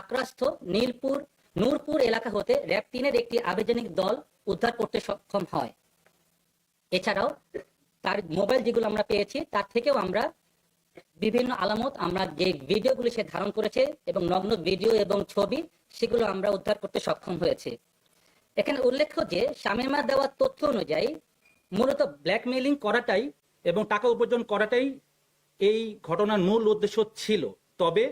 আক্রান্ত নীলপুর, নূরপুর এলাকা হতে র্যাব তিনের একটি আবেদনিক দল উদ্ধার করতে সক্ষম হয়। এছাড়াও তার মোবাইল যেগুলো আমরা পেয়েছি, তার থেকেও আমরা বিভিন্ন আলামত, আমরা যে ভিডিওগুলি সে ধারণ করেছে এবং নগ্ন ভিডিও এবং ছবি, সেগুলো আমরা উদ্ধার করতে সক্ষম হয়েছে। এখানে উল্লেখ্য যে শামিমা দেওয়ার তথ্য অনুযায়ী মূলত ব্ল্যাকমেইলিং করাটাই এবং টাকা উপার্জন করাটাই এই ঘটনার মূল উদ্দেশ্য ছিল। তবে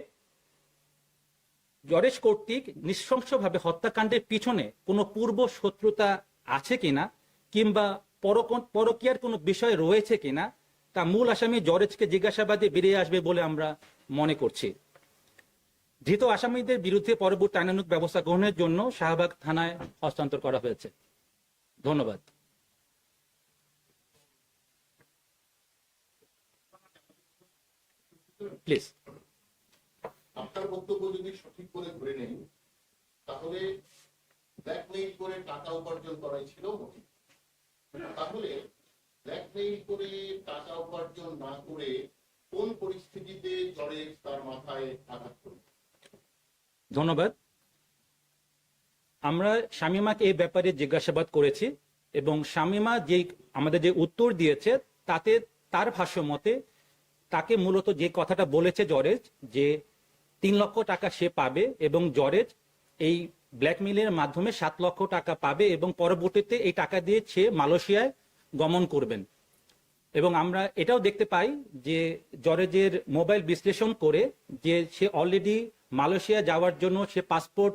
জরেশ কর্তৃক নৃশংসভাবে হত্যাকাণ্ডের পিছনে কোনো পূর্ব শত্রুতা আছে কিনা, কিংবা পরক- পরকীয়ার কোনো বিষয় রয়েছে কিনা, তা মূল আসামি জরেজকে জিজ্ঞাসাবাদে বেরিয়ে আসবে বলে আমরা মনে করছি। ধৃত আসামিদের বিরুদ্ধে পরবর্তী আইনানুক ব্যবস্থা গ্রহণের জন্য শাহবাগ থানায় হস্তান্তর করা হয়েছে। ধন্যবাদ। প্লিজ আপনার বক্তব্য যদি সঠিক করে ধরে নেই, তাহলে ব্ল্যাকমেইল করে টাকা উপার্জন করাই ছিল মোটিভ তাহলে ব্ল্যাকমেইল করে টাকা উপার্জন না করে কোন পরিস্থিতিতে জ্বরে তার মাথায় আঘাত করবে ধন্যবাদ। আমরা শামিমাকে এই ব্যাপারে জিজ্ঞাসাবাদ করেছি এবং শামিমা যে আমাদের যে উত্তর দিয়েছে, তাতে তার ভাষ্য মতে তাকে মূলত যে কথাটা বলেছে জরেজ যে তিন লক্ষ টাকা সে পাবে এবং জরেজ এই ব্ল্যাকমেইলের মাধ্যমে সাত লক্ষ টাকা পাবে এবং পরবর্তীতে এই টাকা দিয়ে সে মালয়েশিয়ায় গমন করবেন। এবং আমরা এটাও দেখতে পাই যে জরেজের মোবাইল বিশ্লেষণ করে যে সে অলরেডি মালয়েশিয়া যাওয়ার জন্য সে পাসপোর্ট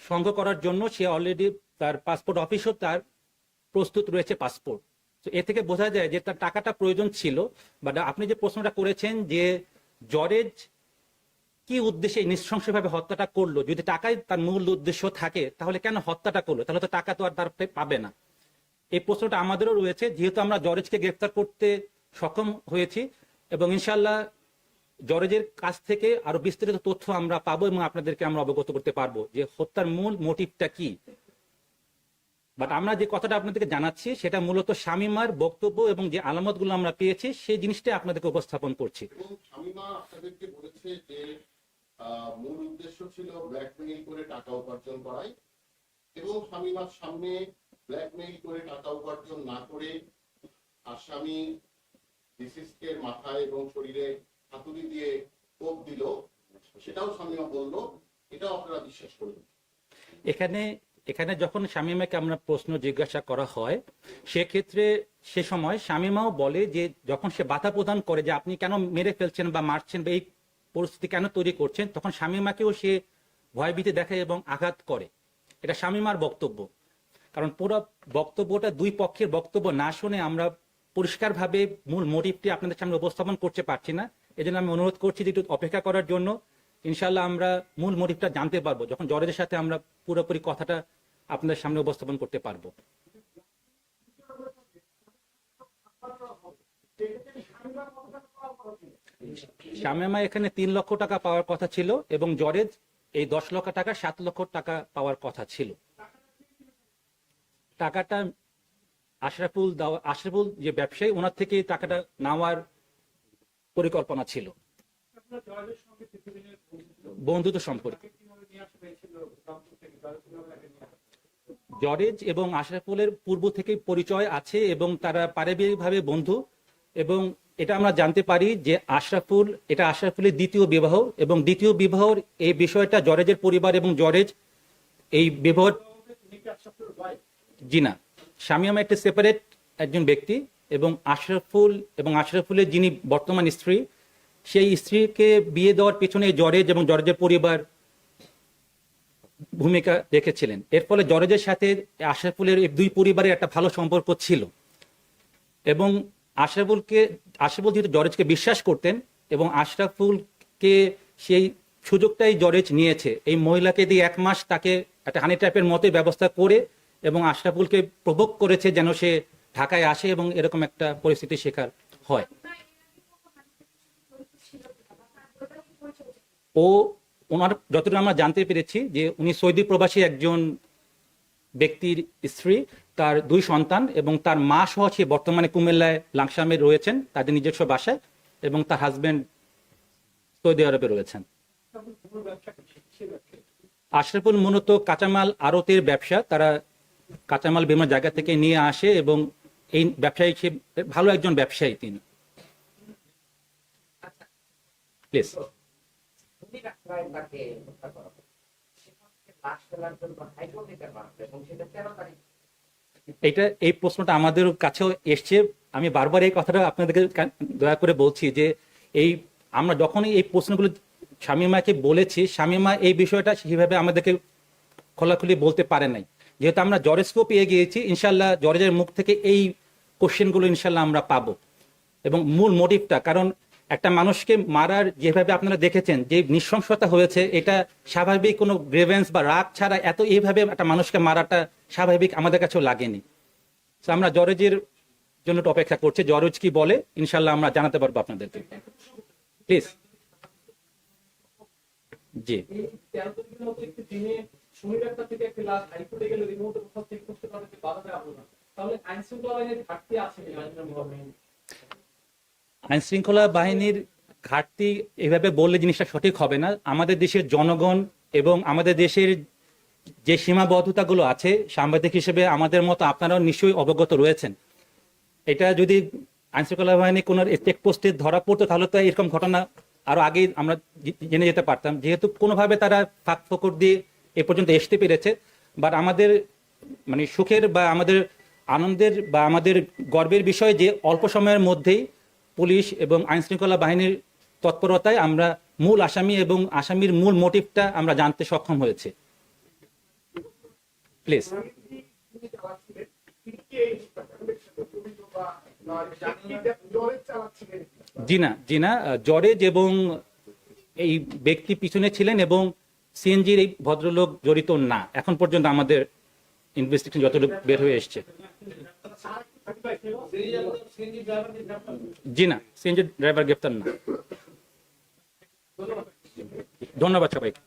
সংগ্রহ করার জন্য সে অলরেডি তার পাসপোর্ট অফিসও তার প্রস্তুত রয়েছে পাসপোর্ট। তো এ থেকে বোঝা যায় যে তার টাকাটা প্রয়োজন ছিল। বাট আপনি যে প্রশ্নটা করেছেন যে জরেজ কি উদ্দেশ্যে নৃশংসভাবে হত্যাটা করল? যদি টাকাই তার মূল উদ্দেশ্য থাকে, তাহলে কেন হত্যাটা করল? তাহলে তো টাকা তো আর তার পাবে না। এই প্রশ্নটা আমাদেরও রয়েছে। যেহেতু আমরা জরেজকে গ্রেফতার করতে সক্ষম হয়েছি এবং ইনশাল্লাহ জরেজের কাছ থেকে আরও বিস্তারিত তথ্য আমরা পাবো এবং আপনাদেরকে আমরা অবগত করতে পারব যে হত্যার মূল মোটিভটা কি। বাট আমরা যে কথাটা আপনাদেরকে জানাচ্ছি, সেটা মূলত শামিমার বক্তব্য এবং যে আলামতগুলো আমরা পেয়েছি, সেই জিনিসটাই আপনাদেরকে উপস্থাপন করছি। আপনাদেরকে বলেছে যে মূল উদ্দেশ্য ছিল ব্ল্যাকমেইল করে টাকা উপার্জন করাই এবং শামিমার সামনে ব্ল্যাকমেইল করে টাকা উপার্জন না করে আসামি ডিসিসকের মাথায় এবং শরীরে হাতুড়ি দিয়ে কোপ দিল, সেটাও শামিমা বলল, এটাও আপনারা বিশ্বাস করবেন এখানে এখানে যখন শামিমাকে আমরা প্রশ্ন জিজ্ঞাসা করা হয়, সেক্ষেত্রে সে সময় শামিমাও বলে যে, যখন সে বাধা প্রদান করে যে আপনি কেন মেরে ফেলছেন বা মারছেন বা এই পরিস্থিতি কেন তৈরি করছেন, তখন শামিমাকেও সে ভয়ভীতি দেখায় এবং আঘাত করে। এটা শামিমার বক্তব্য। কারণ পুরো বক্তব্যটা দুই পক্ষের বক্তব্য না শুনে আমরা পরিষ্কারভাবে মূল মোটিভটি আপনাদের সামনে উপস্থাপন করতে পারছি না। এজন্য আমি অনুরোধ করছি যে একটু অপেক্ষা করার জন্য ইনশাল্লাহ আমরা মূল মোটিভটা জানতে পারব, যখন জরের সাথে আমরা পুরোপুরি কথাটা আপনাদের সামনে উপস্থাপন করতে পারব। শামেমা এখানে তিন লক্ষ টাকা পাওয়ার কথা ছিল এবং জরেজ এই দশ লক্ষ টাকা, সাত লক্ষ টাকা পাওয়ার কথা ছিল। টাকাটা আশরাফুল দাও- আশরাফুল যে ব্যবসায়ী, ওনার থেকে টাকাটা নেওয়ার পরিকল্পনা ছিল। বন্ধুত্ব সম্পর্ক। জরেজ এবং আশরাফুলের পূর্ব থেকে পরিচয় আছে এবং তারা পারিবারিকভাবে বন্ধু এবং এটা আমরা জানতে পারি যে আশরাফুল, এটা আশরাফুলের দ্বিতীয় বিবাহ এবং দ্বিতীয় বিবাহর এই বিষয়টা জরেজের পরিবার এবং জরেজ এই বিবাহ জি না। আমার একটা সেপারেট একজন ব্যক্তি এবং আশরাফুল এবং আশরাফুলের যিনি বর্তমান স্ত্রী, সেই স্ত্রীকে বিয়ে দেওয়ার পেছনে জরেজ এবং জরেজের পরিবার ভূমিকা রেখেছিলেন। এর ফলে জরেজের সাথে আশরাফুলের দুই পরিবারের একটা ভালো সম্পর্ক ছিল। এবং আশরাফুলকে, আশরাফুল যেহেতু জরেজকে বিশ্বাস করতেন এবং আশরাফুলকে সেই সুযোগটাই জরেজ নিয়েছে। এই মহিলাকে দিয়ে এক মাস তাকে একটা হানি ট্র্যাপের মতে ব্যবস্থা করে এবং আশরাফুলকে প্রভোগ করেছে যেন সে ঢাকায় আসে এবং এরকম একটা পরিস্থিতি শিকার হয়। ও ওনার যতটা আমরা জানতে পেরেছি যে উনি সৌদি প্রবাসী একজন ব্যক্তির স্ত্রী। তার দুই সন্তান এবং তার মা সহ সে বর্তমানে কুমিল্লায় লাংসামে রয়েছেন, তাদের নিজস্ব বাসায় এবং তার হাজবেন্ড সৌদি আরবে রয়েছেন। আশরাফুল মূলত কাঁচামাল আড়তের ব্যবসা, তারা কাঁচামাল বিভিন্ন জায়গা থেকে নিয়ে আসে এবং এই ব্যবসায়ী সে ভালো একজন ব্যবসায়ী তিনি। প্লিজ এটা এই প্রশ্নটা আমাদের কাছেও এসছে। আমি বারবার এই কথাটা আপনাদেরকে দয়া করে বলছি যে এই আমরা যখনই এই প্রশ্নগুলো শামিমাকে বলেছি, শামিমা এই বিষয়টা সেভাবে আমাদেরকে খোলাখুলি বলতে পারে নাই। যেহেতু আমরা জরেজকেও পেয়ে গিয়েছি, ইনশাল্লাহ জরেজের মুখ থেকে এই কোশ্চেনগুলো ইনশাল্লাহ আমরা পাবো। এবং মূল মোটিভটা কারণ একটা মানুষকে মারার যেভাবে আপনারা দেখেছেন, যে নৃশংসতা হয়েছে, এটা স্বাভাবিক কোনো গ্রেভেন্স বা রাগ ছাড়া এত এইভাবে একটা মানুষকে মারাটা স্বাভাবিক আমাদের কাছেও লাগেনি। তো আমরা জরেজের জন্য অপেক্ষা করছি। জরজ কি বলে ইনশাল্লাহ আমরা জানাতে পারব আপনাদেরকে। প্লিজ জি। তাহলে বাহিনীর ঘাটতি আছে? আইন শৃঙ্খলা বাহিনীর ঘাটতি এভাবে বললে জিনিসটা সঠিক হবে না। আমাদের দেশের জনগণ এবং আমাদের দেশের যে সীমাবদ্ধতাগুলো আছে, সাংবাদিক হিসেবে আমাদের মতো আপনারাও নিশ্চয়ই অবগত রয়েছেন। এটা যদি আইন শৃঙ্খলা বাহিনী কোনো চেকপোস্টে ধরা পড়তো, তাহলে তো এরকম ঘটনা আরও আগেই আমরা জেনে যেতে পারতাম। যেহেতু কোনোভাবে তারা ফাঁক ফকর দিয়ে এ পর্যন্ত আসতে পেরেছে বাট আমাদের মানে সুখের বা আমাদের আনন্দের বা আমাদের গর্বের বিষয় যে অল্প সময়ের মধ্যেই পুলিশ এবং আইন শৃঙ্খলা বাহিনীর তৎপরতায় আমরা মূল আসামি এবং আসামির মূল মোটিভটা আমরা জানতে সক্ষম হয়েছে। প্লিজ জিনা চালাচ্ছিলেন তিনি কে এই হত্যাকাণ্ডের সাথে জড়িত বা নয় ব্যক্তিটা জোরে চালাচ্ছিলেন জি না জি না আহ, জরেজ এবং এই ব্যক্তি পিছনে ছিলেন এবং সিএনজির এই ভদ্রলোক জড়িত না। এখন পর্যন্ত আমাদের ইনভেস্টিগেশন যতটুকু বের হয়ে এসছে। সিএনজি ড্রাইভারকে গ্রেপ্তার করল। জি না সিএনজি ড্রাইভার গ্রেপ্তার না ধন্যবাদ সবাইকে